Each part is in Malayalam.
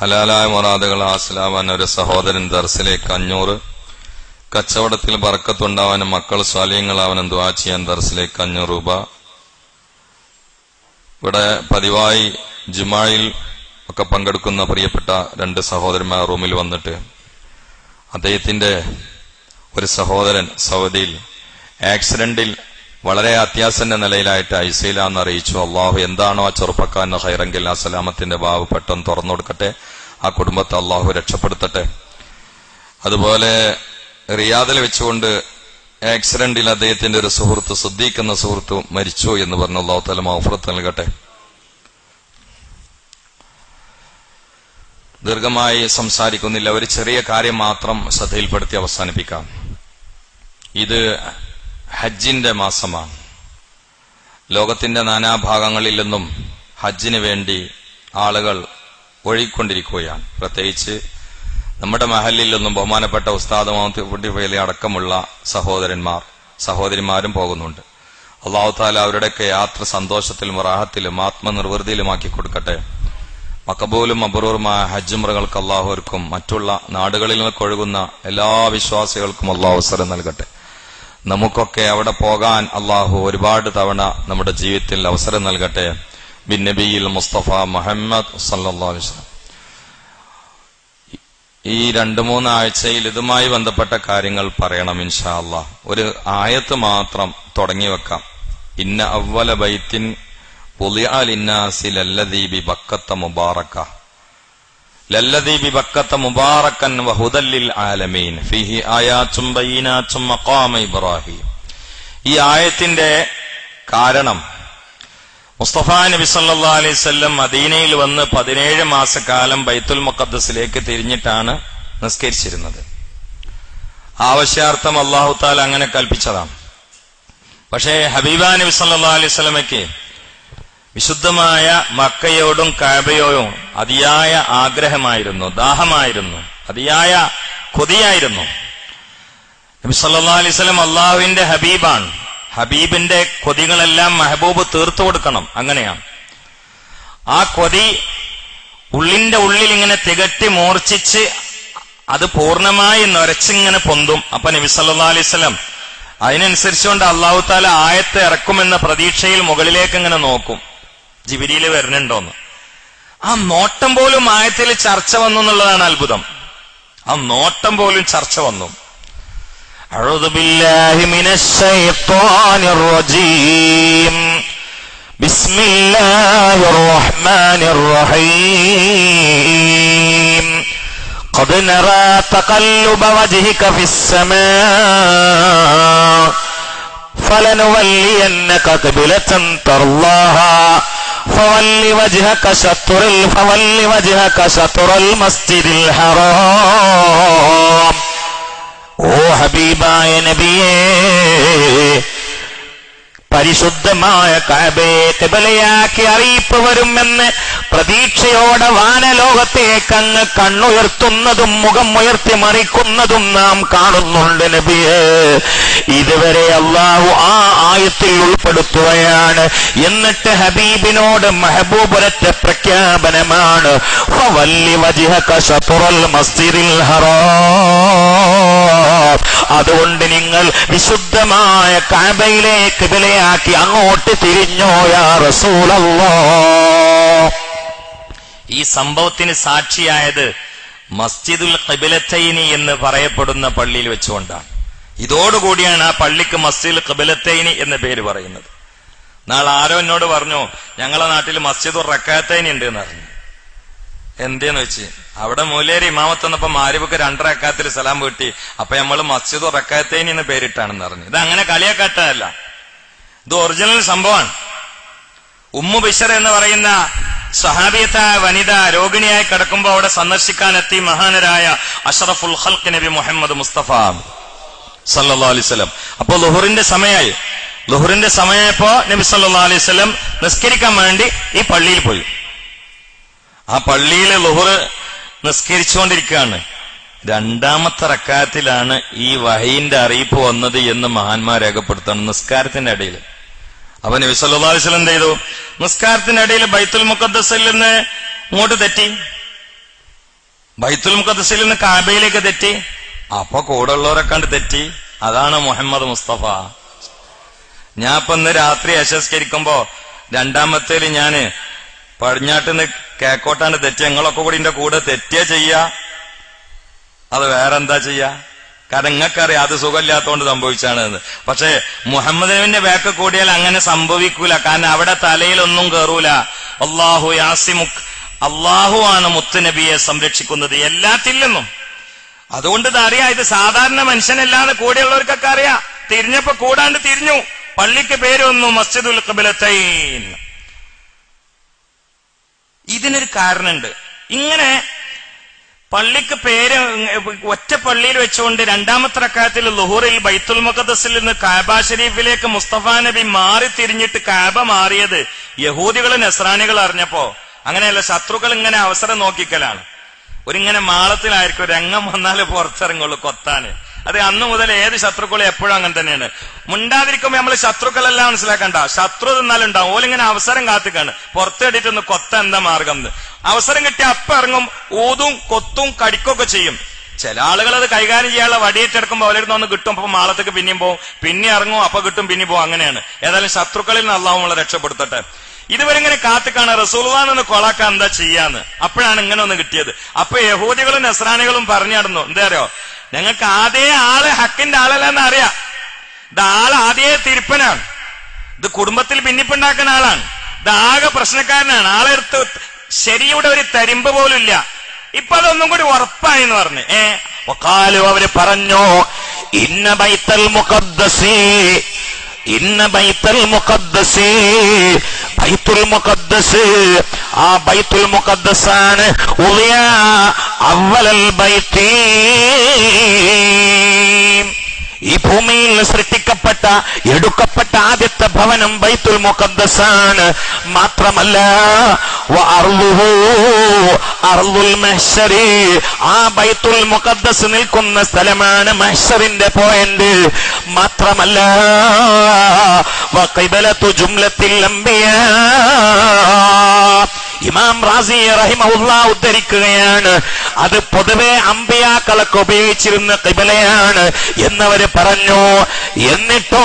ഹലാലായ മൊറാദകൾ ആസ്ലാവാൻ ഒരു സഹോദരൻ ദർസിലേക്ക് അഞ്ഞൂറ്. കച്ചവടത്തിൽ ബർക്കത്തുണ്ടാവാനും മക്കൾ സ്വാലയങ്ങളാവാനും ദ്വാ ചെയ്യാൻ ദർസിലേക്ക് അഞ്ഞൂറ് രൂപ. ഇവിടെ പതിവായി ജുമായിൽ ഒക്കെ പങ്കെടുക്കുന്ന പ്രിയപ്പെട്ട രണ്ട് സഹോദരന്മാർ റൂമിൽ വന്നിട്ട്. അദ്ദേഹത്തിന്റെ ഒരു സഹോദരൻ സൗദിയിൽ ആക്സിഡന്റിൽ വളരെ അത്യാസന്ന നിലയിലായിട്ട് ഐസിയിലാന്ന് അറിയിച്ചു. അള്ളാഹു എന്താണോ ആ ചെറുപ്പക്കാരന് ഹൈറങ്കിൽ ആ സലാമത്തിന്റെ ബാവ് പെട്ടെന്ന് തുറന്നു കൊടുക്കട്ടെ. ആ കുടുംബത്തെ അള്ളാഹു രക്ഷപ്പെടുത്തട്ടെ. അതുപോലെ റിയാദിൽ വെച്ചുകൊണ്ട് ആക്സിഡന്റിൽ അദ്ദേഹത്തിന്റെ ഒരു സുഹൃത്ത് സുദ്ദീഖ് എന്ന സുഹൃത്ത് മരിച്ചു എന്ന് പറഞ്ഞു അള്ളാഹു തല മൗഫറത്ത് നൽകട്ടെ. ദീർഘമായി സംസാരിക്കുന്നില്ല. ഒരു ചെറിയ കാര്യം മാത്രം ശ്രദ്ധയിൽപ്പെടുത്തി അവസാനിപ്പിക്കാം. ഇത് ഹജ്ജിന്റെ മാസമാണ്. ലോകത്തിന്റെ നാനാഭാഗങ്ങളിൽ നിന്നും ഹജ്ജിന് വേണ്ടി ആളുകൾ ഒഴുകിക്കൊണ്ടിരിക്കുകയാണ്. പ്രത്യേകിച്ച് നമ്മുടെ മഹലിൽ നിന്നും ബഹുമാനപ്പെട്ട ഉസ്താദ് മുഹമ്മദ് അടക്കമുള്ള സഹോദരന്മാർ സഹോദരിമാരും പോകുന്നുണ്ട്. അള്ളാഹു താല അവരുടെയൊക്കെ യാത്ര സന്തോഷത്തിലും റാഹത്തിലും ആത്മനിർവൃതിയിലുമാക്കി കൊടുക്കട്ടെ. മക്കബൂലും അബറൂറുമായ ഹജ്ജുമുറകൾക്ക് അള്ളാഹുവർക്കും മറ്റുള്ള നാടുകളിൽ നിന്നൊക്കെ ഒഴുകുന്ന എല്ലാ വിശ്വാസികൾക്കും അള്ളാഹു അവസരം നൽകട്ടെ. നമുക്കൊക്കെ അവിടെ പോകാൻ അള്ളാഹു ഒരുപാട് തവണ നമ്മുടെ ജീവിതത്തിൽ അവസരം നൽകട്ടെ. ബിൻ നബിയിൽ മുസ്തഫ മുഹമ്മദ് വസല്ലം. ഈ രണ്ടു മൂന്ന് ആഴ്ചയിൽ ഇതുമായി ബന്ധപ്പെട്ട കാര്യങ്ങൾ പറയണം ഇൻഷാ അള്ളാഹ് ഒരു ആയത്ത് മാത്രം തുടങ്ങി വെക്കാം. ഇന്ന അവല ബൈത്തിൻ പുലിയാലിന്നാസി ലല്ലദീ ബി ബക്കത്ത മുബാറക്ക. ലല്ലദീ ബി ബക്കത്ത മുബാറക്കൻ വഹുദല്ലിൽ ആലമീൻ. ഫിഹി ആയാച്ചും ബൈനാച്ചും മഖാമ ഇബ്രാഹിം. ഈ ആയത്തിന്റെ കാരണം മുസ്തഫ നബി സല്ലാ അലൈഹി സ്വല്ലം മദീനയിൽ വന്ന് പതിനേഴ് മാസക്കാലം ബൈത്തുൽ മുഖദ്സിലേക്ക് തിരിഞ്ഞിട്ടാണ് നിസ്കരിച്ചിരുന്നത്. ആവശ്യാർത്ഥം അള്ളാഹുത്താൽ അങ്ങനെ കൽപ്പിച്ചതാണ്. പക്ഷേ ഹബീബ നബി സല്ലാ അലൈഹി സ്വലമയ്ക്ക് വിശുദ്ധമായ മക്കയോടും കാബയോടും അതിയായ ആഗ്രഹമായിരുന്നു ദാഹമായിരുന്നു അതിയായ കൊതിയായിരുന്നു. നബി സല്ലാ അള്ളാഹുവിന്റെ ഹബീബാണ്. ഹബീബിന്റെ കൊതികളെല്ലാം മെഹബൂബ് തീർത്തു കൊടുക്കണം അങ്ങനെയാണ്. ആ കൊതി ഉള്ളിന്റെ ഉള്ളിൽ ഇങ്ങനെ തികട്ടി മൂർച്ഛിച്ച് അത് പൂർണമായി നൊരച്ചിങ്ങനെ പൊന്തും. അപ്പൊ നബി സല്ലാ അലൈവലം അതിനനുസരിച്ചുകൊണ്ട് അള്ളാഹു താല ആയത്ത് ഇറക്കുമെന്ന പ്രതീക്ഷയിൽ മുകളിലേക്ക് ഇങ്ങനെ നോക്കും. ജിബിരിയിൽ വരുന്നുണ്ടോന്ന് ആ നോട്ടം പോലും ആയത്തിൽ ചർച്ച വന്നു എന്നുള്ളതാണ് അത്ഭുതം ആ നോട്ടം പോലും ചർച്ച വന്നു أعوذ بالله من الشيطان الرجيم بسم الله الرحمن الرحيم قد نرى تقلب وجهك في السماء فلنولينك قبلة ترضاها فول وجهك شطر فول وجهك شطر المسجد الحرام ഓ ഹബീബായ നബിയേ പരിശുദ്ധമായ കഅബയെ കബലയാക്കി അറിയിപ്പ് വരുമെന്ന് പ്രതീക്ഷയോടെ വാനലോകത്തേക്ക് അങ്ങ് കണ്ണുയർത്തുന്നതും മുഖം ഉയർത്തി മറിക്കുന്നതും നാം കാണുന്നുണ്ട് നബിയെ. ഇതുവരെ അള്ളാഹു ആ ആയത്തിൽ ഉൾപ്പെടുത്തുകയാണ്. എന്നിട്ട് ഹബീബിനോട് മെഹബൂബുരറ്റ പ്രഖ്യാപനമാണ്. ഫവല്ലി വജിഹക ശത്റുൽ മസ്ജിദിൽ ഹറാം. അതുകൊണ്ട് നിങ്ങൾ വിശുദ്ധമായ കാബയിലേക്ക് വിലയാക്കി അങ്ങോട്ട് തിരിഞ്ഞോ യാ ഈ സംഭവത്തിന് സാക്ഷിയായത് മസ്ജിദുൽ ഖിബലതൈനി എന്ന് പറയപ്പെടുന്ന പള്ളിയിൽ വെച്ചുകൊണ്ടാണ്. ഇതോടുകൂടിയാണ് ആ പള്ളിക്ക് മസ്ജിദുൽ ഖിബലതൈനി എന്ന പേര് പറയുന്നത്. നാളെ ആരോ എന്നോട് പറഞ്ഞു ഞങ്ങളെ നാട്ടിൽ മസ്ജിദുർ റക്കാത്തൈനി ഉണ്ട് എന്ന് പറഞ്ഞു. എന്തേന്ന് വെച്ച്? അവിടെ മൂലേരി ഇമാമത്ത് വന്നപ്പോ രണ്ടര രണ്ടരക്കാത്തിൽ സലാം വീട്ടി. അപ്പൊ നമ്മൾ മസ്ജിദ് റക്കാത്തേനി എന്ന് പേരിട്ടാണെന്ന് പറഞ്ഞു. ഇത് അങ്ങനെ കളിയാക്കാട്ടല്ല ഇത് ഒറിജിനൽ സംഭവമാണ്. ഉമ്മു ബിഷർ എന്ന് പറയുന്ന സഹാബിയത്ത വനിത രോഗിണിയായി കിടക്കുമ്പോൾ അവിടെ സന്ദർശിക്കാനെത്തി മഹാനരായ അഷറഫുൽ ഹൽക്ക് നബി മുഹമ്മദ് മുസ്തഫ സല്ലാ അലൈവലം അപ്പോ ലുഹുറിന്റെ സമയമായി ലുഹുറിന്റെ സമയപ്പോ നബി സല്ലാ അലൈവലം നിസ്കരിക്കാൻ വേണ്ടി ഈ പള്ളിയിൽ പോയി. ആ പള്ളിയിലെ ലുഹുർ നിസ്കരിച്ചുകൊണ്ടിരിക്കുകയാണ്. രണ്ടാമത്തെ റക്കാത്തിലാണ് ഈ വഹയിന്റെ അറിയിപ്പ് വന്നത് എന്ന് മഹാന്മാർ രേഖപ്പെടുത്തണം നിസ്കാരത്തിന്റെ ഇടയിൽ അവൻ നബി സല്ലല്ലാഹു അലൈഹി വസല്ലം എന്ത് ചെയ്തു നിസ്കാരത്തിന്റെ ഇടയിൽ ബൈത്തുൽ മുഖദ്സിൽ നിന്ന് ഇങ്ങോട്ട് തെറ്റി. ബൈത്തുൽ മുഖദ്സിൽ നിന്ന് കാബയിലേക്ക് തെറ്റി. അപ്പൊ കൂടെ ഉള്ളവരെ കണ്ട് തെറ്റി. അതാണ് മുഹമ്മദ് മുസ്തഫ. ഞാൻ ഇപ്പൊ ഇന്ന് രാത്രി അശസ്കരിക്കുമ്പോ രണ്ടാമത്തേൽ ഞാൻ പടിഞ്ഞാട്ടിന്ന് കേക്കോട്ടാണ് തെറ്റ് ഞങ്ങളൊക്കെ കൂടി എന്റെ കൂടെ തെറ്റേ ചെയ്യ. അത് വേറെന്താ ചെയ്യാ? കാരണം നിങ്ങൾക്കറിയാം അത് സുഖമില്ലാത്തതുകൊണ്ട് സംഭവിച്ചാണ് എന്ന് പക്ഷേ മുഹമ്മദ് നബിന്റെ ബാക്ക് കൂടിയാൽ അങ്ങനെ സംഭവിക്കൂല. കാരണം അവിടെ തലയിലൊന്നും കയറൂല അള്ളാഹു യാസിമുഖ് അള്ളാഹു ആണ് മുത്തുനബിയെ സംരക്ഷിക്കുന്നത് എല്ലാത്തിൽ നിന്നും. അതുകൊണ്ട് ഇത് അറിയാം. ഇത് സാധാരണ മനുഷ്യനല്ലാതെ കൂടെയുള്ളവർക്കൊക്കെ അറിയാം. തിരിഞ്ഞപ്പോ കൂടാണ്ട് തിരിഞ്ഞു. പള്ളിക്ക് പേര് വന്നു മസ്ജിദുൽ കബിലത്തൈൻ ഇതിനൊരു കാരണമുണ്ട്. ഇങ്ങനെ പള്ളിക്ക് പേര് ഒറ്റ പള്ളിയിൽ വെച്ചുകൊണ്ട് രണ്ടാമത്തെ റക്കാത്തിൽ ലുഹൂറിൽ ബൈത്തുൽ മുഖദ്സിൽ നിന്ന് കാബ ഷരീഫിലേക്ക് മുസ്തഫ നബി മാറി തിരിഞ്ഞിട്ട് കാബ മാറിയത് യഹൂദികൾ നസ്രാനികൾ അറിഞ്ഞപ്പോ. അങ്ങനെയല്ല ശത്രുക്കൾ ഇങ്ങനെ അവസരം നോക്കിക്കലാണ്. ഒരിങ്ങനെ മാളത്തിലായിരിക്കും രംഗം വന്നാൽ പുറത്തിറങ്ങുള്ളൂ കൊത്താന്. അത് അന്ന് മുതൽ ഏത് ശത്രുക്കളും എപ്പോഴും അങ്ങനെ തന്നെയാണ്. മുണ്ടാതിരിക്കുമ്പോ നമ്മൾ ശത്രുക്കളെല്ലാം മനസ്സിലാക്കണ്ട. ശത്രു തിന്നാലുണ്ടാവും. ഓലിങ്ങനെ അവസരം കാത്തിക്കാണ്. പുറത്തെടിയിട്ടൊന്ന് കൊത്ത എന്താ മാർഗം എന്ന്. അവസരം കിട്ടിയ അപ്പ ഇറങ്ങും ഊതും കൊത്തും കടിക്കൊക്കെ ചെയ്യും. ചില ആളുകൾ അത് കൈകാര്യം ചെയ്യാനുള്ള വടിയേറ്റെടുക്കുമ്പോൾ അവരുടെ ഒന്ന് കിട്ടും അപ്പൊ മാളത്തേക്ക് പിന്നെയും പോകും പിന്നെ ഇറങ്ങും അപ്പൊ കിട്ടും പിന്നെ പോകും അങ്ങനെയാണ്. ഏതായാലും ശത്രുക്കളിൽ നിന്ന് നമ്മളെ രക്ഷപ്പെടുത്തട്ടെ. ഇതുവരെ ഇങ്ങനെ കാത്തിക്കാണ്. റസൂൽവാൻ ഒന്ന് കൊളാക്കാൻ എന്താ ചെയ്യാന്ന്. അപ്പോഴാണ് ഇങ്ങനെ ഒന്ന് കിട്ടിയത്. അപ്പൊ യഹൂദികളും നസ്രാനികളും പറഞ്ഞു നടന്നു. എന്താ അറിയോ? ഞങ്ങൾക്ക് ആദ്യ ആൾ ഹക്കിന്റെ ആളല്ലെന്ന് അറിയാം. ഇത് ആൾ ആദ്യേ തിരുപ്പനാണ്. ഇത് കുടുംബത്തിൽ ഭിന്നിപ്പുണ്ടാക്കുന്ന ആളാണ്. ഇത് ആകെ പ്രശ്നക്കാരനാണ്. ആളെടുത്ത് ശരിയുടെ ഒരു തരിമ്പ് പോലും ഇല്ല. ഇപ്പൊ അതൊന്നും കൂടി ഉറപ്പായി എന്ന് പറഞ്ഞു. ഏ? അവർ പറഞ്ഞു ഇന്ന ബൈത്തൽ മുഖദ്ദസി ഇന്ന ബൈത്തൽ മുഖദ്സേ ബൈത്തുൽ മുഖദ്സ് ആ ബൈത്തുൽ മുഖദ്സാണ് ഉളിയ അവലൽ ബൈത്തി. ഈ ഭൂമിയിൽ സൃഷ്ടിക്കപ്പെട്ട എടുക്കപ്പെട്ട ആദ്യത്തെ ഭവനം ബൈത്തുൽ മുഖദ്ദസാണ്. മാത്രമല്ല ആ ബൈത്തുൽ മുഖദ്ദസ് നിൽക്കുന്ന സ്ഥലമാണ് മഹ്ശറിന്റെ പോയിന്റ് മാത്രമല്ല വഖിബലത്തു ജുംലത്തിൽ അംബിയാ. ഇമാം റാസി റഹിമഹുല്ല ഉദ്ധരിക്കുകയാണ് അത് പൊതുവെ അമ്പിയാക്കളൊക്കെ ഉപയോഗിച്ചിരുന്ന കിബലയാണ് എന്നവര് പറഞ്ഞു. എന്നിട്ടോ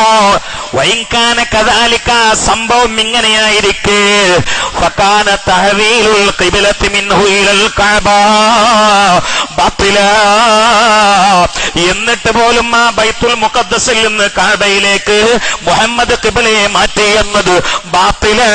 വൈകാന കഥാലിക്ക സംഭവം ഇങ്ങനെയായിരിക്കെ. കഅബ. എന്നിട്ട് പോലും ആ ബൈത്തുൽ മുഖദ്സിൽ നിന്ന് കാടയിലേക്ക് മുഹമ്മദ് കിബിലയെ മാറ്റി എന്നത് ബാത്തിലാണ്.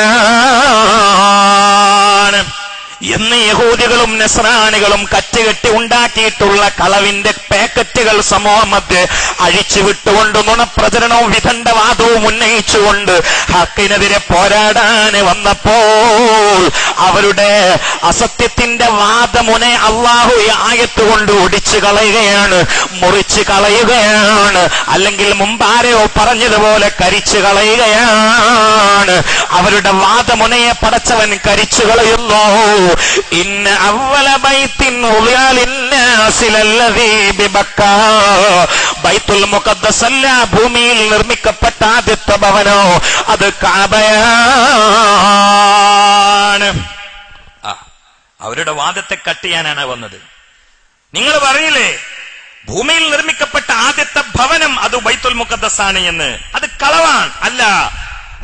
എന്ന് യഹൂദികളും നസ്രാണികളും കറ്റുകെട്ടി ഉണ്ടാക്കിയിട്ടുള്ള കളവിന്റെ പാക്കറ്റുകൾ സമൂഹമധ്യ അഴിച്ചുവിട്ടുകൊണ്ട് നുണപ്രചരണവും വിദണ്ഡവാദവും ഉന്നയിച്ചുകൊണ്ട് ഹക്കിനെതിരെ പോരാടാൻ വന്നപ്പോൾ അവരുടെ അസത്യത്തിന്റെ വാദമുനെ അള്ളാഹു ആയത്തുകൊണ്ട് ആയത്ത് കൊണ്ട് ഒടിച്ചു കളയുകയാണ് മുറിച്ചു കളയുകയാണ് അല്ലെങ്കിൽ മുമ്പാരെയോ പറഞ്ഞതുപോലെ കരിച്ചു കളയുകയാണ്. അവരുടെ വാദമുനയെ പടച്ചവൻ കരിച്ചു കളയുന്നു. ഇന്ന ബൈത്തുൽ ഭൂമിയിൽ നിർമ്മിക്കപ്പെട്ട ആദ്യത്തെ ഭവനോ അത് കാബയാണ്. അവരുടെ വാദത്തെ കട്ട് ചെയ്യാനാണ് വന്നത്. നിങ്ങൾ പറയില്ലേ ഭൂമിയിൽ നിർമ്മിക്കപ്പെട്ട ആദ്യത്തെ ഭവനം അത് ബൈത്തുൽ മുഖദ്സാണ് എന്ന്? അത് കളവാണ്. അല്ല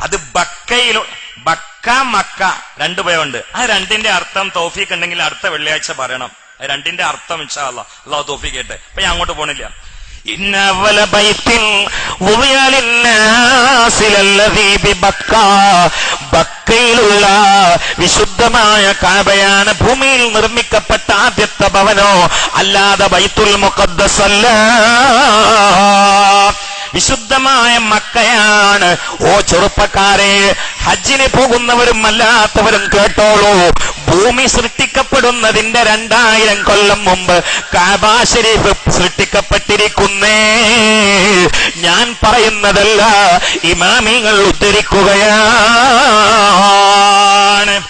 അത് ബക്കയിൽ ബക്ക മക്ക രണ്ടു പേരുണ്ട് ആ രണ്ടിന്റെ അർത്ഥം തോഫീക്ക് ഉണ്ടെങ്കിൽ അടുത്ത വെള്ളിയാഴ്ച പറയണം ആ രണ്ടിന്റെ അർത്ഥം ഇൻഷാ അല്ലാ അള്ളാഹു തോഫീക്ക് കേട്ടെ അപ്പൊ ഞാൻ അങ്ങോട്ട് പോണില്ല إن أول بيت وضع للناس للذي ببكة ബക്കയിലുള്ള വിശുദ്ധമായ കാബയാണ് ഭൂമിയിൽ നിർമ്മിക്കപ്പെട്ട ആദ്യത്തെ ഭവനോ അല്ലാതെ ബൈത്തുൽ മുഖദ്ദസ് അല്ല വിശുദ്ധമായ മക്കയാണ്. ഓ ചെറുപ്പക്കാരെ ഹജ്ജിന് പോകുന്നവരും അല്ലാത്തവരും കേട്ടോളൂ. ഭൂമി സൃഷ്ടിക്കപ്പെടുന്നതിന്റെ രണ്ടായിരം കൊല്ലം മുമ്പ് കാബ ഷരീഫ് സൃഷ്ടിക്കപ്പെട്ടിരിക്കുന്നേ. ഞാൻ പറയുന്നതല്ല ഇമാമിങ്ങൾ ഉദ്ധരിക്കുകയാണ്.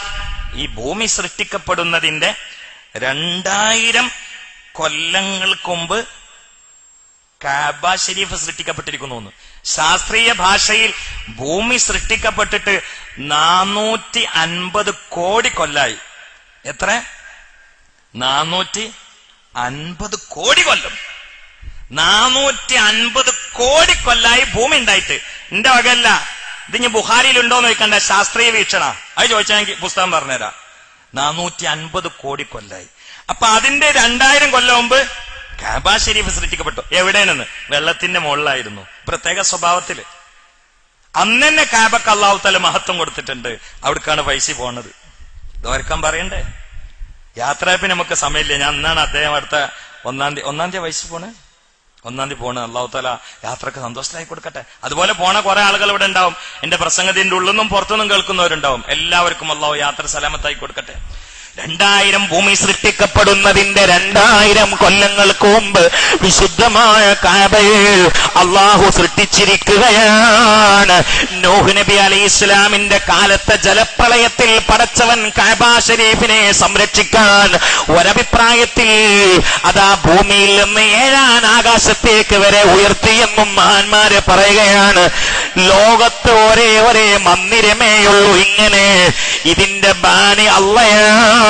ഈ ഭൂമി സൃഷ്ടിക്കപ്പെടുന്നതിന്റെ രണ്ടായിരം കൊല്ലങ്ങൾക്ക് മുമ്പ് കാബ ഷരീഫ് സൃഷ്ടിക്കപ്പെട്ടിരിക്കുന്നു എന്ന്. ശാസ്ത്രീയ ഭാഷയിൽ ഭൂമി സൃഷ്ടിക്കപ്പെട്ടിട്ട് നാനൂറ്റി അൻപത് കോടി കൊല്ലായി. എത്ര? നാനൂറ്റി അൻപത് കോടി കൊല്ലം. നാനൂറ്റി അൻപത് കോടി കൊല്ലായി ഭൂമി ഉണ്ടായിട്ട്. എന്റെ വകല്ല ഇതിഞ്ഞ് ബുഹാരിയിലുണ്ടോന്ന് ചോദിക്കണ്ട. ശാസ്ത്രീയ വീക്ഷണ. അത് ചോദിച്ചാൽ പുസ്തകം പറഞ്ഞുതരാം. നാനൂറ്റി അൻപത് കോടി കൊല്ലായി. അപ്പൊ അതിന്റെ രണ്ടായിരം കൊല്ലം മുമ്പ് കാബ ഷെരീഫ് സൃഷ്ടിക്കപ്പെട്ടു എവിടെയാണെന്ന്? വെള്ളത്തിന്റെ മുകളിലായിരുന്നു. പ്രത്യേക സ്വഭാവത്തിൽ അന്ന് കാബക്ക് അള്ളാഹു തല മഹത്വം കൊടുത്തിട്ടുണ്ട്. അവിടേക്കാണ് പൈസ പോണത്. ഇതോർക്കാൻ പറയണ്ടേ? യാത്രയപ്പിന് നമുക്ക് സമയമില്ല. ഞാൻ അന്നാണ് അദ്ദേഹം അടുത്ത ഒന്നാം തീയതി ഒന്നാം തീയതി വയസ്സിൽ പോണേ. ഒന്നാം തീയതി പോണ്. അള്ളാഹു താല യാത്രയ്ക്ക് സന്തോഷത്തിലായി കൊടുക്കട്ടെ. അതുപോലെ പോണ കുറെ ആളുകൾ ഇവിടെ ഉണ്ടാവും. എന്റെ പ്രസംഗത്തിന്റെ ഉള്ളിൽ നിന്നും പുറത്തുനിന്നും കേൾക്കുന്നവരുണ്ടാവും. എല്ലാവർക്കും അള്ളാഹു യാത്ര സലാമത്തായി കൊടുക്കട്ടെ. രണ്ടായിരം ഭൂമി സൃഷ്ടിക്കപ്പെടുന്നതിന്റെ രണ്ടായിരം കൊല്ലങ്ങൾക്ക് മുമ്പ് വിശുദ്ധമായ കാബയിൽ അള്ളാഹു സൃഷ്ടിച്ചിരിക്കുകയാണ്. നോഹ് നബി അലി ഇസ്ലാമിന്റെ കാലത്തെ ജലപ്രളയത്തിൽ പടച്ചവൻ കാബ ഷരീഫിനെ സംരക്ഷിക്കാൻ ഒരഭിപ്രായത്തിൽ അതാ ഭൂമിയിൽ നിന്ന് ഏഴാൻ ആകാശത്തേക്ക് വരെ ഉയർത്തിയെന്നും മഹാന്മാര് പറയുകയാണ്. ലോകത്ത് ഒരേ ഒരേ മന്ദിരമേയുള്ളൂ ഇങ്ങനെ ഇതിന്റെ ബാനി അള്ളയാണ്.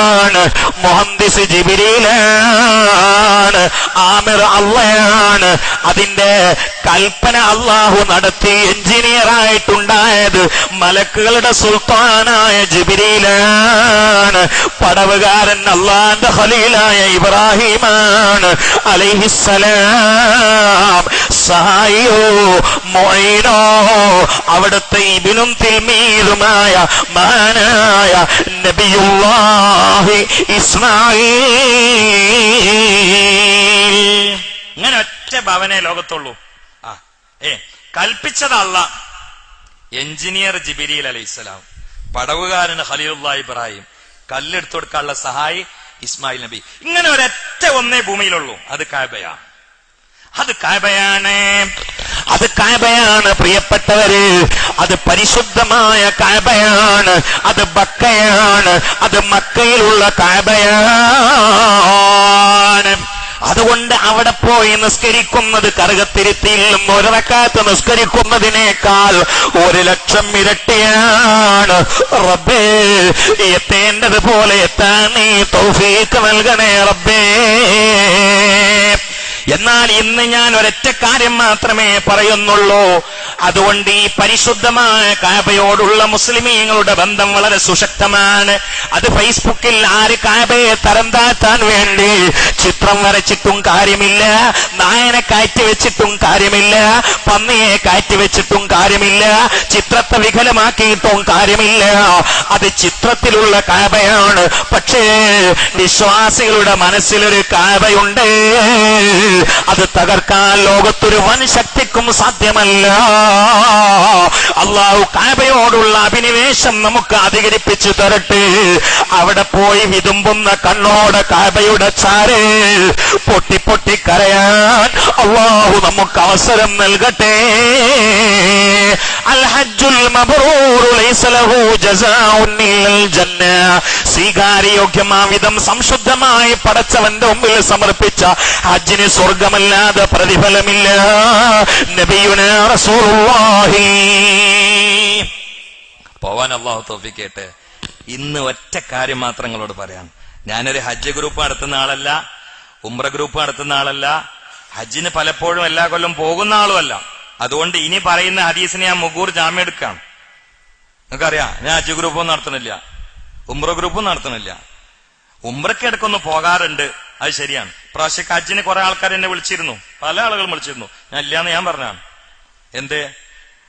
മുഹന്ദിസ് ജിബിരിയിലാണ് ആമിർ അള്ളയാണ്. അതിന്റെ കൽപ്പന അള്ളാഹു നടത്തി എഞ്ചിനീയർ ആയിട്ടുണ്ടായത് മലക്കുകളുടെ സുൽത്താനായ ജിബിരിയിലാണ് പടവുകാരൻ അള്ളാന്റെ ഹലീലായ ഇബ്രാഹിമാണ്. അലൈഹിസ്സലാം. സഹായിയോ മൊയ്നോ അവിടുത്തെ ഇബിനും തിൽമീതുമായ മഹാനായ നബിയുള്ളാഹി ഇസ്മായിൽ ഇങ്ങനെ ഒറ്റ ഭവനേ ലോകത്തുള്ളൂ. ആ ഏ കൽപ്പിച്ചതല്ല. എഞ്ചിനീയർ ജിബിരിൽ അലൈഹിസ്സലാം പടവുകാരന് ഖലീലുള്ള ഇബ്രാഹിം കല്ലെടുത്തു കൊടുക്കാനുള്ള സഹായി ഇസ്മായിൽ നബി. ഇങ്ങനെ ഒരൊറ്റ ഒന്നേ ഭൂമിയിലുള്ളൂ. അത് കാബയാ അത് കാബയാണ്. അത് കാബയാണ് പ്രിയപ്പെട്ടവര്. അത് പരിശുദ്ധമായ കാബയാണ്. അത് ബക്കയാണ്. അത് മക്കയിലുള്ള കാബയാണ്. അതുകൊണ്ട് അവിടെ പോയി നിസ്കരിക്കുന്നത് കറുകത്തിരുത്തിയിലും നിന്ന് ഒരിറക്കാത്ത് നിസ്കരിക്കുന്നതിനേക്കാൾ ഒരു ലക്ഷം ഇരട്ടിയാണ്. റബ്ബേ എത്തേണ്ടതുപോലെ എത്താൻ നീ തൗഫീക്ക് നൽകണേ റബ്ബേ. എന്നാൽ ഇന്ന് ഞാൻ ഒരൊറ്റ കാര്യം മാത്രമേ പറയുന്നുള്ളൂ. അതുകൊണ്ട് ഈ പരിശുദ്ധമായ കാബയോടുള്ള മുസ്ലിമീങ്ങളുടെ ബന്ധം വളരെ സുശക്തമാണ്. അത് ഫേസ്ബുക്കിൽ ആര് കാബയെ തരം താഴ്ത്താൻ വേണ്ടി ചിത്രം വരച്ചിട്ടും കാര്യമില്ല നായനെ കയറ്റി വെച്ചിട്ടും കാര്യമില്ല പന്നിയെ കയറ്റി വെച്ചിട്ടും കാര്യമില്ല ചിത്രത്തെ വികലമാക്കിയിട്ടും കാര്യമില്ല. അത് ചിത്രത്തിലുള്ള കാബയാണ്. പക്ഷേ വിശ്വാസികളുടെ മനസ്സിലൊരു കാബയുണ്ട്. അത് തകർക്കാൻ ലോകത്തൊരു വൻ ശക്തിക്കും സാധ്യമല്ല. അള്ളാഹു കാബയോടുള്ള അഭിനിവേശം നമുക്ക് അധികരിപ്പിച്ചു തരട്ടെ. അവിടെ പോയി വിതുമ്പുന്ന കണ്ണോടെ കാബയുടെ ചാരേ പൊട്ടി പൊട്ടി കരയാൻ അള്ളാഹു നമുക്ക് അവസരം നൽകട്ടെ. അൽ ഹജ്ജുൽ മബ്റൂർ ലൈസ ലഹു ജസാഉൻ ഇല്ലൽ ജന്ന സ്വീകാര്യയോഗ്യമാവിധം സംശുദ്ധമായി പടച്ചവന്റെ മുമ്പിൽ സമർപ്പിച്ച ഹജ്ജിന് സ്വർഗമല്ലാതെ പ്രതിഫലമില്ല. നബിയുന റസൂലുള്ളാഹി. പോവാൻ അള്ളാഹു തോഫിക്കട്ടെ. ഇന്ന് ഒറ്റ കാര്യം മാത്രം നിങ്ങളോട് പറയാം. ഞാനൊരു ഹജ്ജ് ഗ്രൂപ്പ് നടത്തുന്ന ആളല്ല ഉംറ ഗ്രൂപ്പ് നടത്തുന്ന ആളല്ല ഹജ്ജിന് പലപ്പോഴും എല്ലാ കൊല്ലം പോകുന്ന ആളുമല്ല. അതുകൊണ്ട് ഇനി പറയുന്ന ഹദീസിനെ ഞാൻ മുഗൂർ ജാമ്യം എടുക്കാം. നിങ്ങൾക്കറിയാം ഞാൻ ഹജ്ജ് ഗ്രൂപ്പും നടത്തണില്ല ഉംറ ഗ്രൂപ്പ് നടത്തണില്ല ഇടക്കൊന്ന് പോകാറുണ്ട്. അത് ശരിയാണ്. പ്രാവശ്യം ഹജ്ജിന് കുറെ ആൾക്കാർ എന്നെ വിളിച്ചിരുന്നു. പല ആളുകളും വിളിച്ചിരുന്നു. ഞാൻ ഇല്ലാന്ന് ഞാൻ പറഞ്ഞാണ് എന്തേ?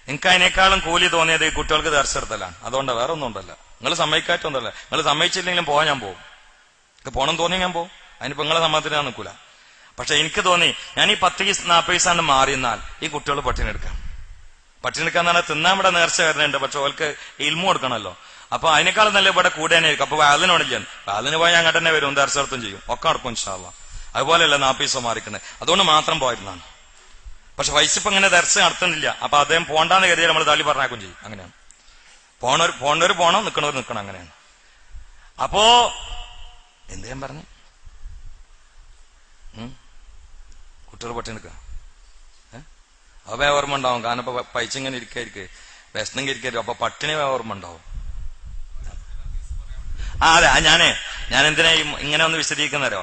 എനിക്ക് അതിനേക്കാളും കൂലി തോന്നിയത് ഈ കുട്ടികൾക്ക് ദർശനത്തിലാണ് അതുകൊണ്ട് വേറെ ഒന്നും ഉണ്ടല്ല. നിങ്ങൾ സമ്മതിക്കാറ്റൊന്നുമല്ല നിങ്ങൾ സമ്മതിച്ചില്ലെങ്കിലും പോകാൻ ഞാൻ പോകും. എനിക്ക് പോകണം തോന്നി ഞാൻ പോകും. അതിനിപ്പോ നിങ്ങളെ സമ്മതത്തിന് ഞാൻ നിൽക്കൂല. പക്ഷെ എനിക്ക് തോന്നി ഞാൻ ഈ പത്ത് പൈസ നാൽപ്പത് വയസ്സാണ് മാറിയെന്നാൽ ഈ കുട്ടികൾ പട്ടിണി എടുക്കാം. പട്ടിണി എടുക്കാൻ പറഞ്ഞാൽ തിന്നാൻ ഇവിടെ നേർച്ച വരുന്നുണ്ട്. പക്ഷെ അവർക്ക് ഇൽമു കൊടുക്കണമല്ലോ. അപ്പൊ അതിനേക്കാളും നല്ല ഇവിടെ കൂടാനായിരിക്കും. അപ്പൊ വാതിനോടില്ല വാലിന് പോയാൽ അങ്ങോട്ട് തന്നെ വരും ദർശനത്തും ചെയ്യും. ഒക്കെ നടക്കും ഇൻഷാല്ല അതുപോലെയല്ല നാൽപ്പത് പൈസ മാറിക്കുന്നത് അതുകൊണ്ട് മാത്രം പോയിരുന്നാണ് പക്ഷെ വൈസിപ്പ് ഇങ്ങനെ ദർശനം നടത്തുന്നില്ല. അപ്പൊ അദ്ദേഹം പോണ്ടാന്ന് കരുതിയാൽ നമ്മൾ തള്ളി പറഞ്ഞാക്കും ചെയ്യും. അങ്ങനെയാണ്. പോണവർ പോണ്ടവർ പോണം നിൽക്കണവർ നിൽക്കണം. അങ്ങനെയാണ്. അപ്പോ എന്തേം ഞാൻ പറഞ്ഞു? കുട്ടികൾ പട്ടി നിൽക്കുക. അവ ഓർമ്മ ഉണ്ടാവും. കാരണം ഇപ്പൊ പൈസ ഇങ്ങനെ ഇരിക്കായിരിക്കും വിശന്നെങ്കിൽ ഇരിക്കായിരിക്കും അപ്പൊ പട്ടിണി ഓർമ്മ ഉണ്ടാവും. അതെ ആ ഞാനേ ഞാൻ എന്തിനാ ഈ ഇങ്ങനെ ഒന്ന് വിശദീകരിക്കുന്നതരോ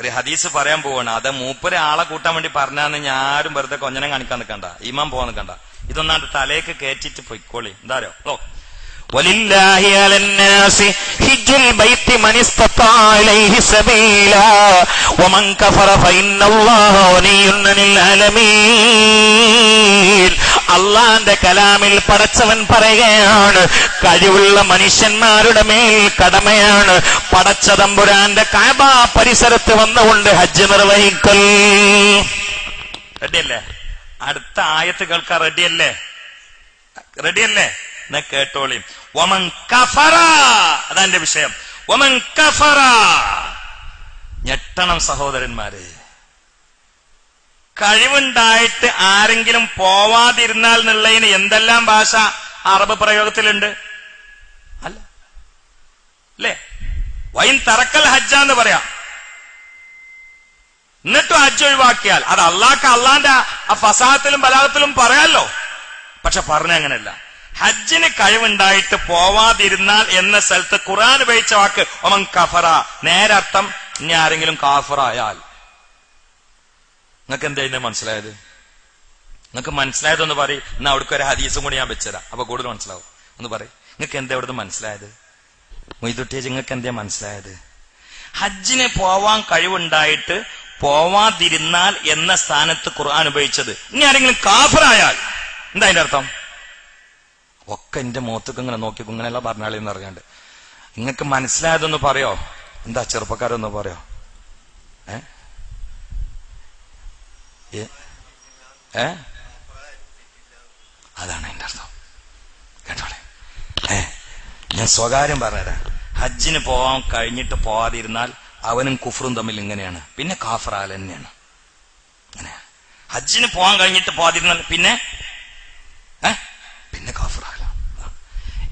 ഒരു ഹദീസ് പറയാൻ പോവാണ് അത് മൂപ്പര് ആളെ കൂട്ടാൻ വേണ്ടി പറഞ്ഞാന്ന് ഞാരും വെറുതെ കൊഞ്ഞനം കാണിക്കാൻ നിൽക്കണ്ട ഇമാം പോവാൻ നിൽക്കണ്ട ഇതൊന്നാണ്ട് തലേക്ക് കയറ്റിട്ട് പൊയ്ക്കോളി എന്താ അറിയോ ഓ ولله على الناس حج البيت من استطاع إليه سبيلا ومن كفر فإن الله غني عن العالمين അള്ളാന്റെ കലാമിൽ പടച്ചവൻ പറയുകയാണ് കഴിവുള്ള മനുഷ്യന്മാരുടെ മേൽ കടമയാണ്. പടച്ച തമ്പുരാന്റെ കാബ പരിസരത്ത് വന്നുകൊണ്ട് ഹജ്ജ് നിർവഹിക്കൽ. റെഡിയല്ലേ? അടുത്ത ആയത്ത് കേൾക്കാൻ റെഡിയല്ലേ? റെഡിയല്ലേ? എന്നാ കേട്ടോളി. ഒമൻ കഫറ. അതാ എന്റെ വിഷയം. ഒമൻ കഫറ. ഞെട്ടണം സഹോദരന്മാര്. കഴിവുണ്ടായിട്ട് ആരെങ്കിലും പോവാതിരുന്നാൽ എന്നുള്ളതിന് എന്തെല്ലാം ഭാഷ അറബ് പ്രയോഗത്തിലുണ്ട്? അല്ല. അല്ലേ? വൈൻ തറക്കൽ ഹജ്ജ എന്ന് പറയാം. എന്നിട്ടും ഹജ്ജ് ഒഴിവാക്കിയാൽ അത് അള്ളാഹ് അള്ളാന്റെ ആ ഫസാഹത്തിലും ബലാഹത്തിലും പറയാമല്ലോ പക്ഷെ പറഞ്ഞ അങ്ങനെയല്ല. ഹജ്ജിന് കഴിവുണ്ടായിട്ട് പോവാതിരുന്നാൽ എന്ന സ്ഥലത്ത് ഖുറാൻ ഉപയോഗിച്ച വാക്ക് ഒമൻ കഫറ. നേരർത്ഥം ഇനി ആരെങ്കിലും കാഫറായാൽ. നിങ്ങൾക്ക് എന്താ ഇതിനെ മനസ്സിലായത്? നിങ്ങൾക്ക് മനസ്സിലായതൊന്ന് പറയും. എന്നാ അവിടേക്ക് ഒരു ഹദീസും കൂടി ഞാൻ വെച്ചുതരാം അപ്പൊ കൂടുതൽ മനസ്സിലാവും. ഒന്ന് പറയും. നിങ്ങൾക്ക് എന്താ ഇവിടുന്ന് മനസ്സിലായത്? മൊയ്തുട്ടിയ നിങ്ങൾക്ക് എന്താ മനസ്സിലായത്? ഹജ്ജിന് പോവാൻ കഴിവുണ്ടായിട്ട് പോവാതിരുന്നാൽ എന്ന സ്ഥാനത്ത് ഖുർആൻ ഉപയോഗിച്ചത്. ഇനി ആരെങ്കിലും കാഫറായാൽ എന്താ അതിന്റെ അർത്ഥം? ഒക്കെ എന്റെ മുഖത്തേക്ക് ഇങ്ങനെ നോക്കി ഇങ്ങനെയല്ല പറഞ്ഞാളെന്ന് അറിയാണ്ട് നിങ്ങൾക്ക് മനസ്സിലായതൊന്ന് പറയോ? എന്താ ചെറുപ്പക്കാരൊന്ന് പറയോ? ഏ? ഏ? അതാണ് എന്റെ അർത്ഥം. കേട്ടോളെ? ഏ? ഞാൻ സ്വകാര്യം പറഞ്ഞുതരാം. ഹജ്ജിന് പോവാൻ കഴിഞ്ഞിട്ട് പോവാതിരുന്നാൽ അവനും കുഫറും തമ്മിൽ ഇങ്ങനെയാണ്. പിന്നെ കാഫറാൽ തന്നെയാണ്. ഹജ്ജിന് പോവാൻ കഴിഞ്ഞിട്ട് പോവാതിരുന്നാൽ പിന്നെ? പിന്നെ കാഫറാല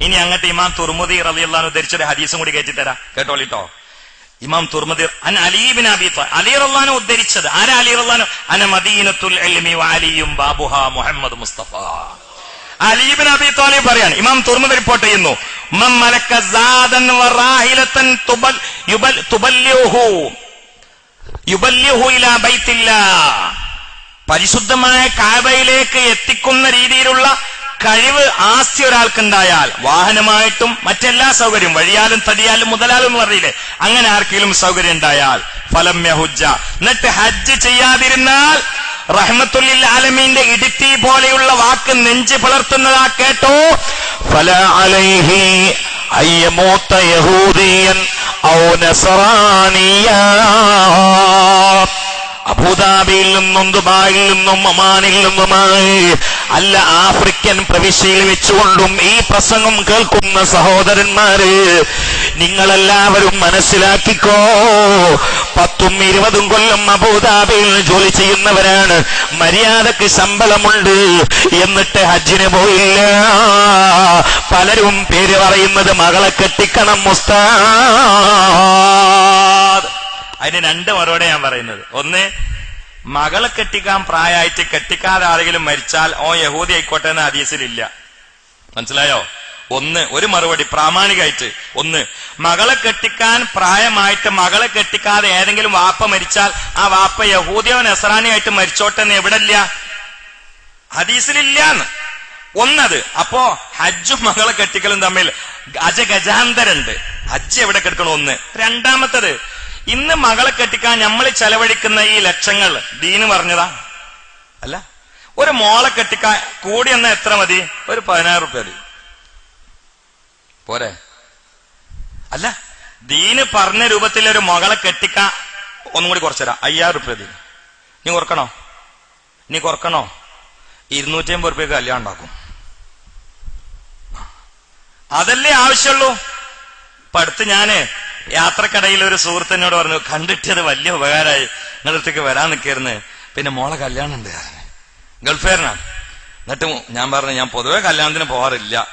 ഇനി അങ്ങോട്ട് ഇമാം തുർമുദി റളിയല്ലാഹു ധരിച്ചൊരു ഹദീസും കൂടി കയറ്റി തരാം കേട്ടോളിട്ടോ? ഇമാം തുർമദീർ അൻ അലീബിൻ അബി അലി റള്ളാനു ഉദ്ധരിച്ചത്. ആരാ അലി റള്ളാനോ അന മദീനത്തുൽ ഇൽമി വാലിയും ബാബുഹ മുഹമ്മദ് മുസ്തഫ. അലീബിൻ അബി താലിബ് പറയാണ്. ഇമാം തുർമുദി റിപ്പോർട്ട് ചെയ്യുന്നു. പരിശുദ്ധമായ കാബയിലേക്ക് എത്തിക്കുന്ന രീതിയിലുള്ള കഴിവ് ആസ്തി ഒരാൾക്കുണ്ടായാൽ വാഹനമായിട്ടും മറ്റെല്ലാ സൗകര്യം വഴിയാലും തടിയാലും മുതലാലും എന്ന് പറയില്ലേ അങ്ങനെ ആർക്കെങ്കിലും സൗകര്യം ഉണ്ടായാൽ ഫലം യഹുജ എന്നിട്ട് ഹജ്ജ് ചെയ്യാതിരുന്നാൽ റഹ്മത്തുല്ലിൽ ആലമീന്റെ ഇടുത്തി പോലെയുള്ള വാക്ക് നെഞ്ച് പിളർത്തുന്നതാ കേട്ടോ. ഫല അലൈഹി അയ്യമൂത്ത യഹൂദിയൻ ഔ അബുദാബിയിൽ നിന്നും ദുബായിൽ നിന്നും ഒമാനിൽ നിന്നുമായി അല്ല ആഫ്രിക്കൻ പ്രവിശ്യയിൽ വെച്ചുകൊണ്ടും ഈ പ്രസംഗം കേൾക്കുന്ന സഹോദരന്മാര് നിങ്ങളെല്ലാവരും മനസ്സിലാക്കിക്കോ. പത്തും ഇരുപതും കൊല്ലം അബുദാബിയിൽ ജോലി ചെയ്യുന്നവരാണ്. മര്യാദയ്ക്ക് ശമ്പളമുണ്ട്. എന്നിട്ട് ഹജ്ജിന് പോയില്ല. പലരും പേര് പറയുന്നത് മകളെ കെട്ടിക്കണം മുസ്താദ് അതിന് രണ്ട് മറുപടി ഞാൻ പറയുന്നത്. ഒന്ന് മകളെ കെട്ടിക്കാൻ പ്രായമായിട്ട് കെട്ടിക്കാതെ ആരെങ്കിലും മരിച്ചാൽ ഓ യഹൂദി ആയിക്കോട്ടെ എന്ന് ഹദീസിലില്ല. മനസ്സിലായോ? ഒന്ന് ഒരു മറുപടി പ്രാമാണികമായിട്ട്. ഒന്ന് മകളെ കെട്ടിക്കാൻ പ്രായമായിട്ട് മകളെ കെട്ടിക്കാതെ ഏതെങ്കിലും വാപ്പ മരിച്ചാൽ ആ വാപ്പ യഹൂദിയോ നെസറാനിയായിട്ട് മരിച്ചോട്ടെ എന്ന് എവിടെ ഇല്ല ഹദീസിലില്ലാന്ന്. ഒന്നത് അപ്പോ ഹജ്ജും മകളെ കെട്ടിക്കലും തമ്മിൽ അജഗജാന്തരുണ്ട്. ഹജ്ജ് എവിടെ കെടുക്കണം? ഒന്ന്. രണ്ടാമത്തത് ഇന്ന് മകളെ കെട്ടിക്കാൻ നമ്മൾ ചെലവഴിക്കുന്ന ഈ ലക്ഷങ്ങൾ ദീന് പറഞ്ഞതാ. അല്ല ഒരു മോളെ കെട്ടിക്കാൻ കൂടി എന്ന എത്ര മതി? ഒരു പതിനായിരം റുപ്യ മതി. പോരെ. അല്ല ദീന് പറഞ്ഞ രൂപത്തിൽ ഒരു മകളെ കെട്ടിക്കാൻ ഒന്നും കൂടി കുറച്ചുതരാം അയ്യായിരം റുപ്യ മതി. നീ കുറക്കണോ? നീ കുറക്കണോ? ഇരുന്നൂറ്റി അമ്പത് റുപ്യക്ക് കല്യാണം ഉണ്ടാക്കും. അതല്ലേ ആവശ്യമുള്ളൂ? ഇപ്പൊ അടുത്ത് ഞാൻ യാത്രക്കടയിൽ ഒരു സുഹൃത്തിനോട് പറഞ്ഞു കണ്ടിട്ടത് വലിയ ഉപകാരമായി നിങ്ങളുടെ അടുത്തേക്ക് വരാൻ നിൽക്കരുന്ന്. പിന്നെ മോളെ കല്യാണം ഉണ്ട് പറഞ്ഞു ഗൾഫേറിനാണ് എന്നിട്ട് ഞാൻ പറഞ്ഞു ഞാൻ പൊതുവെ കല്യാണത്തിന് പോകാറില്ല.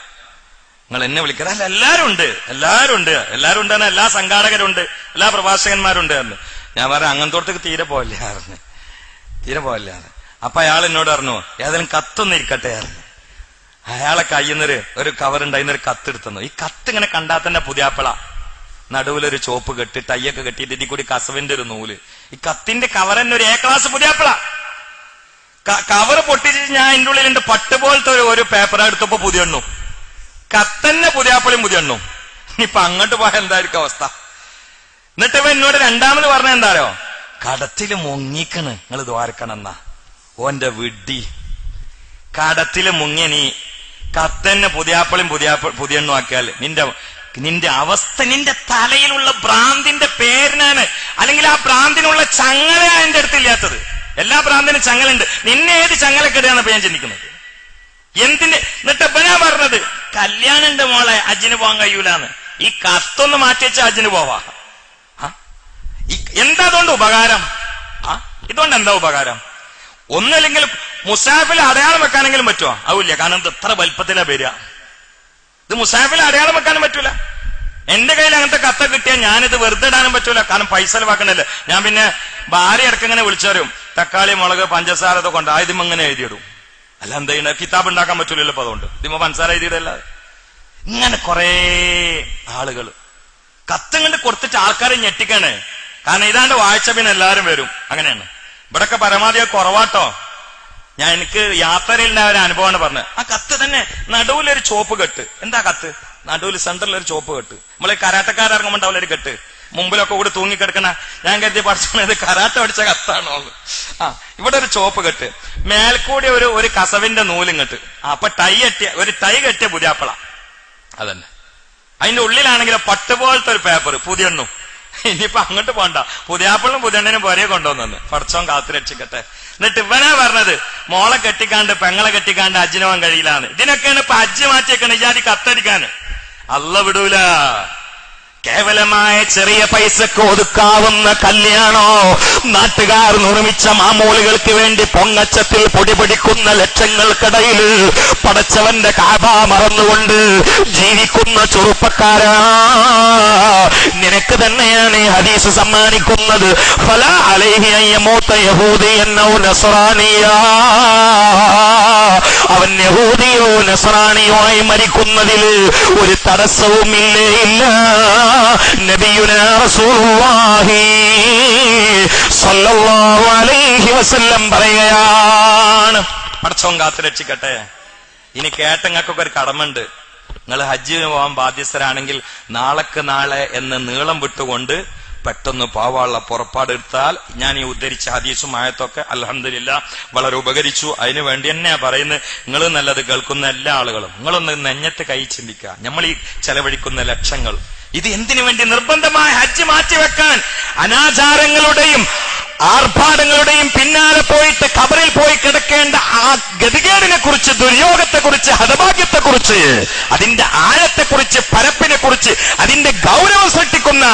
നിങ്ങൾ എന്നെ വിളിക്കുന്നത് അല്ല എല്ലാരും ഉണ്ട്. എല്ലാരും ഉണ്ട്. എല്ലാരും ഉണ്ട് എല്ലാ സംഘാടകരുണ്ട്. എല്ലാ പ്രഭാഷകന്മാരുണ്ട് പറഞ്ഞു ഞാൻ പറഞ്ഞു അങ്ങനത്തോടത്തേക്ക് തീരെ പോകല്ലേ പറഞ്ഞു. തീരെ പോകല്ല അപ്പൊ അയാൾ എന്നോട് പറഞ്ഞു ഏതായാലും കത്തൊന്നും ഇരിക്കട്ടെ? പറഞ്ഞു. അയാളെ കയ്യിൽ നിന്നൊരു ഒരു കത്ത് എടുത്തുന്നു ഈ കത്ത് ഇങ്ങനെ കണ്ടാൽ തന്നെ പുതിയാപ്പിള. നടുവിലൊരു ചോപ്പ് കെട്ടി ടൈയൊക്കെ കെട്ടിയിട്ട് ഇതിൽ കൂടി കസവിന്റെ ഒരു നൂൽ. ഈ കത്തിന്റെ കവർ തന്നെ ഒരു എ ക്ലാസ് പുതിയാപ്പിള കവർ പൊട്ടിച്ച് ഞാൻ അതിന്റെ ഉള്ളിലുണ്ട് പട്ട് പോലത്തെ ഒരു ഒരു പേപ്പർ എടുത്തപ്പോ പുതിയ എണ്ണു. കത്തന്നെ പുതിയാപ്പിളിയും പുതിയ എണ്ണു. ഇനിയിപ്പൊ അങ്ങോട്ട് പോയാൽ എന്തായിരിക്കും അവസ്ഥ? എന്നിട്ട് ഇവ എന്നോട് രണ്ടാമത് പറഞ്ഞ എന്താരോ കടത്തിൽ മുങ്ങിക്കണ്. നിങ്ങൾ ദ്വാരക്കണെന്നാ ഓന്റെ വിഡ്ഡി കടത്തിൽ മുങ്ങിയ നീ കത്തന്നെ പുതിയാപ്പിളും പുതിയ പുതിയെണ്ണു ആക്കിയാൽ നിന്റെ നിന്റെ അവസ്ഥ നിന്റെ തലയിലുള്ള ഭ്രാന്തിന്റെ പേരിനാണ്. അല്ലെങ്കിൽ ആ ഭ്രാന്തിനുള്ള ചങ്ങലയാണ് എന്റെ അടുത്തില്ലാത്തത് എല്ലാ ഭ്രാന്തിനും ചങ്ങലുണ്ട്. നിന്നെ ഏത് ചങ്ങലക്കെടുകയാണ് ഇപ്പൊ ഞാൻ ചിന്തിക്കുന്നത്? എന്തിന്? എന്നിട്ട് ഇപ്പൊ ഞാൻ പറഞ്ഞത് കല്യാണം മോളെ അജിന് പോകാൻ കഴിയൂലെന്ന്. ഈ കത്തൊന്ന് മാറ്റി വെച്ചാൽ അജിന് പോവാ. എന്താ അതുകൊണ്ട് ഉപകാരം? ആ? ഇതുകൊണ്ട് എന്താ ഉപകാരം? ഒന്നല്ലെങ്കിൽ മുസാഫിൽ അടയാളം വെക്കാനെങ്കിലും പറ്റുമോ ആവില്ല. കാരണം ഇത് എത്ര വലുപ്പത്തിലാ വരിക. മുസാഫിൽ അടയാളം വെക്കാനും പറ്റൂല. എന്റെ കയ്യിൽ അങ്ങനത്തെ കത്ത കിട്ടിയാൽ ഞാനിത് വെറുതെ ഇടാനും പറ്റൂല. കാരണം പൈസ ചെലവാക്കണല്ലേ ഞാൻ പിന്നെ ഭാര്യ ഇടയ്ക്ക് ഇങ്ങനെ വിളിച്ചു തക്കാളി മുളക് പഞ്ചസാര ഇതൊക്കെ ഉണ്ട്. ആദ്യം ഇങ്ങനെ എഴുതിയിടും. അല്ല എന്താ ചെയ്യണ കിതാബ് ഉണ്ടാക്കാൻ പറ്റൂലല്ലോ അപ്പൊ അതുകൊണ്ട്. ഇതിമ്മ പഞ്ചസാര എഴുതിയിടല്ലാതെ ഇങ്ങനെ കുറേ ആളുകൾ കത്തും കണ്ട് കൊടുത്തിട്ട് ആൾക്കാരെ ഞെട്ടിക്കണേ. കാരണം ഇതാണ്ട് വായിച്ച പിന്നെ എല്ലാരും വരും. അങ്ങനെയാണ്. ഇവിടൊക്കെ പരമാവധി കുറവാട്ടോ. ഞാൻ എനിക്ക് യാത്രയിൽ യാത്രയിലുണ്ടായ ഒരു അനുഭവമാണ് പറഞ്ഞത്. ആ കത്ത് തന്നെ നടുവിലൊരു ചോപ്പ് കെട്ട്. എന്താ കത്ത്? നടുവിൽ സെന്ററിൽ ഒരു ചോപ്പ് കെട്ട്. നമ്മളെ കരാട്ടക്കാരിറങ്ങുമ്പോണ്ടാവില്ല ഒരു കെട്ട്? മുമ്പിലൊക്കെ കൂടി തൂങ്ങിക്കിടക്കണ ഞാൻ കരുതി പഠിച്ചത് കരാട്ട പഠിച്ച കത്താണോ ആ ഇവിടെ ഒരു ചോപ്പ് കെട്ട്. മേൽക്കൂടി ഒരു ഒരു കസവിന്റെ നൂലും കെട്ട് അപ്പൊ ടൈ കെട്ടിയ ഒരു ടൈ കെട്ടിയ പുതിയാപ്പള. അതന്നെ. അതിന്റെ ഉള്ളിലാണെങ്കിൽ പട്ടുപോലത്തെ ഒരു പേപ്പർ പുതിയെണ്ണു ഇനിയിപ്പൊ അങ്ങോട്ട് പോണ്ട. പുതിയാപ്പിളും പുതിയണ്ണിനും പോരെ കൊണ്ടുവന്നു പഠിച്ചോൻ കാത്തു രക്ഷിക്കട്ടെ. എന്നിട്ട് ഇവനാ പറഞ്ഞത് മോളെ കെട്ടിക്കാണ്ട് പെങ്ങളെ കെട്ടിക്കാണ്ട് അജിനോൻ കഴിയിലാണ് ഇതിനൊക്കെയാണ് ഇപ്പൊ അജ്ജ് മാറ്റിയേക്കണ ഇജാതി കത്തടിക്കാന്. അല്ല വിടൂല. കേവലമായ ചെറിയ പൈസക്ക് ഒതുക്കാവുന്ന കല്യാണോ? നാട്ടുകാർ നിർമ്മിച്ച മാമൂലുകൾക്ക് വേണ്ടി പൊങ്ങച്ചത്തിൽ പൊടിപിടിക്കുന്ന ലക്ഷങ്ങൾക്കിടയിൽ പടച്ചവന്റെ കാബ മറന്നുകൊണ്ട് ജീവിക്കുന്ന ചെറുപ്പക്കാരാ. നിനക്ക് തന്നെയാണ് ഹദീസ് സമ്മാനിക്കുന്നത്. ഫല അലൈഹി യഹൂദി എന്നോ നസ്രാനിയാ അവൻ യഹൂദിയോ നസറാണിയോ ആയി മരിക്കുന്നതിൽ ഒരു തടസ്സവും ഇല്ലേ ഇല്ല. നബിയുന പറയുകയാണ്. പടച്ചോൻ കാത്തു രക്ഷിക്കട്ടെ ഇനി കേട്ടങ്ങൾക്കൊക്കെ ഒരു കടമുണ്ട് നിങ്ങൾ ഹജ്ജിന് പോകാൻ ബാധ്യസ്ഥരാണെങ്കിൽ നാളെക്ക് നാളെ എന്ന് നീളം വിട്ടുകൊണ്ട് പെട്ടെന്ന് പാവാള പുറപ്പാടെടുത്താൽ ഞാൻ ഈ ഉദ്ധരിച്ച ഹദീസും ആയത്തൊക്കെ അലഹമില്ല വളരെ ഉപകരിച്ചു. അതിനു വേണ്ടി തന്നെയാ പറയുന്നത് നിങ്ങൾ നല്ലത് കേൾക്കുന്ന എല്ലാ ആളുകളും. നിങ്ങളൊന്ന് നെഞ്ഞത്ത് കൈ ചിന്തിക്കുക. നമ്മൾ ഈ ചെലവഴിക്കുന്ന ലക്ഷങ്ങൾ ഇത് എന്തിനു വേണ്ടി നിർബന്ധമായ ഹജ്ജ് മാറ്റിവെക്കാൻ? അനാചാരങ്ങളുടെയും ആർഭാടങ്ങളുടെയും പിന്നാലെ പോയിട്ട് കബറിൽ പോയി കിടക്കേണ്ട ആ ഗതികേടിനെ കുറിച്ച് ദുര്യോഗത്തെ കുറിച്ച് ഹതഭാഗ്യത്തെ കുറിച്ച് അതിന്റെ ആഴത്തെ കുറിച്ച് പരപ്പിനെ കുറിച്ച് അതിന്റെ ഗൗരവം സൃഷ്ടിക്കുന്ന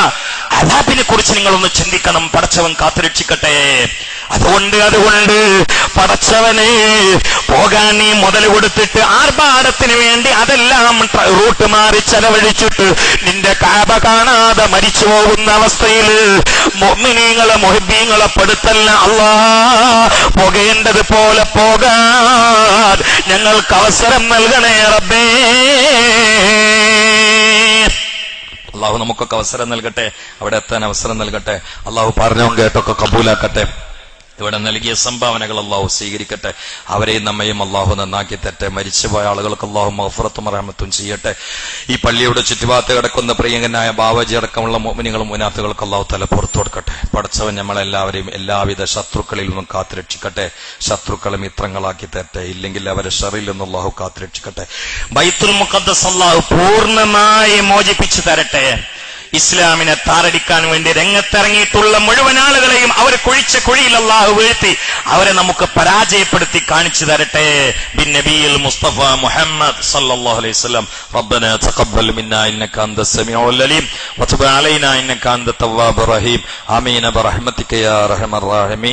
അലാബിനെ കുറിച്ച് നിങ്ങളൊന്ന് ചിന്തിക്കണം. പടച്ചവൻ കാത്തുരക്ഷിക്കട്ടെ. അതുകൊണ്ട് അതുകൊണ്ട് പടച്ചവനെ പോകാൻ നീ മുതൽ കൊടുത്തിട്ട് ആർഭാടത്തിന് വേണ്ടി അതെല്ലാം റൂട്ട് മാറി ചെലവഴിച്ചിട്ട് നിന്റെ കാബ കാണാതെ മരിച്ചു പോകുന്ന അവസ്ഥയിൽ മൊമ്മിനീങ്ങളെ മൊഹിബീങ്ങളെ പെടുത്തല്ല അള്ളാ പോകേണ്ടത് പോലെ പോകാൻ ഞങ്ങൾക്ക് അവസരം നൽകണേ റബ്ബേ. അള്ളാഹു നമുക്കൊക്കെ അവസരം നൽകട്ടെ അവിടെ എത്താൻ അവസരം നൽകട്ടെ. അള്ളാഹു പറഞ്ഞോ കേട്ടൊക്കെ കബൂലാക്കട്ടെ. ഇവിടെ നൽകിയ സംഭാവനകൾ അള്ളാഹു സ്വീകരിക്കട്ടെ. അവരെയും നമ്മയും അള്ളാഹു നന്നാക്കി തട്ടെ മരിച്ചുപോയ ആളുകൾക്ക് അള്ളാഹു മഹഫുറത്തും അറാമത്തും ചെയ്യട്ടെ. ഈ പള്ളിയുടെ ചുറ്റുപാത്ത് കിടക്കുന്ന പ്രിയങ്കനായ ബാബാജി അടക്കമുള്ള മോമിനികളും മുനാത്തുകൾക്ക് അള്ളാഹു തല പുറത്തു കൊടുക്കട്ടെ. പഠിച്ചവൻ നമ്മളെല്ലാവരെയും എല്ലാവിധ ശത്രുക്കളിൽ നിന്നും കാത്തുരക്ഷിക്കട്ടെ. ശത്രുക്കളെ മിത്രങ്ങളാക്കി തരട്ടെ. ഇല്ലെങ്കിൽ അവരെ ഷറിൽ നിന്നും അള്ളാഹു കാത്തുരക്ഷിക്കട്ടെ. ബൈത്തുൽ മുഖദ്ദസ് അള്ളാഹു പൂർണമായി മോചിപ്പിച്ചു തരട്ടെ. ഇസ്ലാമിനെ താറടിക്കാൻ വേണ്ടി രംഗത്തിറങ്ങിയിട്ടുള്ള മുഴുവൻ ആളുകളെയും അവർ കുഴിച്ച കുഴിയിൽ അള്ളാഹു വീഴ്ത്തി അവരെ നമുക്ക് പരാജയപ്പെടുത്തി കാണിച്ചു തരട്ടെ. ബിൻ നബിയിൽ മുസ്തഫ മുഹമ്മദ് സല്ലല്ലാഹു അലൈഹി വസല്ലം റബ്ബന തഖബ്ബൽ മിന്നാ ഇന്നക അന്ത സമീഉൽ അലീം വതുബ് അലൈനാ ഇന്നക അന്ത തവ്വാബുർ റഹീം ആമീൻ ബിറഹ്മതിക യാ അർഹമർ റഹീം